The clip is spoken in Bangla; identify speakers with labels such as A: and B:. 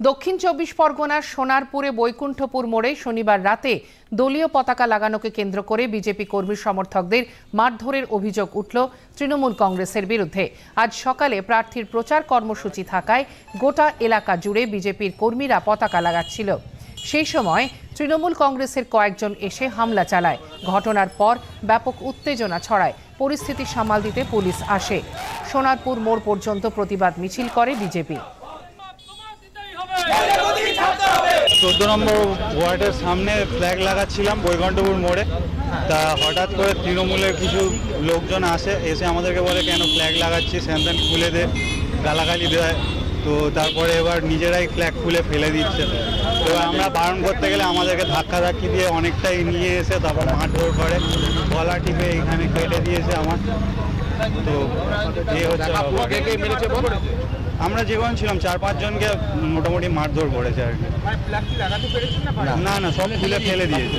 A: দক্ষিণ চব্বিশ পরগনার সোনারপুরে বৈকুণ্ঠপুর মোড়ে শনিবার রাতে দলীয় পতাকা লাগানোকে কেন্দ্র করে বিজেপি কর্মী সমর্থকদের মারধরের অভিযোগ উঠল তৃণমূল কংগ্রেসের বিরুদ্ধে। আজ সকালে প্রার্থীর প্রচার কর্মসূচি থাকায় গোটা এলাকা জুড়ে বিজেপির কর্মীরা পতাকা লাগাচ্ছিল। সেই সময় তৃণমূল কংগ্রেসের কয়েকজন এসে হামলা চালায়। ঘটনার পর ব্যাপক উত্তেজনা ছড়ায়। পরিস্থিতি সামাল দিতে পুলিশ আসে। সোনারপুর মোড় পর্যন্ত প্রতিবাদ মিছিল করে বিজেপি।
B: চোদ্দ নম্বর ওয়ার্ডের সামনে ফ্ল্যাগ লাগাচ্ছিলাম বৈকণ্ঠপুর মোড়ে। তা হঠাৎ করে তৃণমূলের কিছু লোকজন আসে, এসে আমাদেরকে বলে, কেন ফ্ল্যাগ লাগাচ্ছিস? স্যান খুলে দে, গালাগালি দেয়। তো তারপরে এবার নিজেরাই ফ্ল্যাগ খুলে ফেলে দিচ্ছে। তো আমরা বারণ করতে গেলে আমাদেরকে ধাক্কা ধাক্কি দিয়ে অনেকটাই নিয়ে এসে তারপর মারধর করে, গলা টিপে এখানে কেটে দিয়েছে আমার। তো এই হচ্ছে। আমরা যেমন ছিলাম চার পাঁচজনকে মোটামুটি মারধর করেছে আর কি। না? না সব খুলে ফেলে দিয়েছে।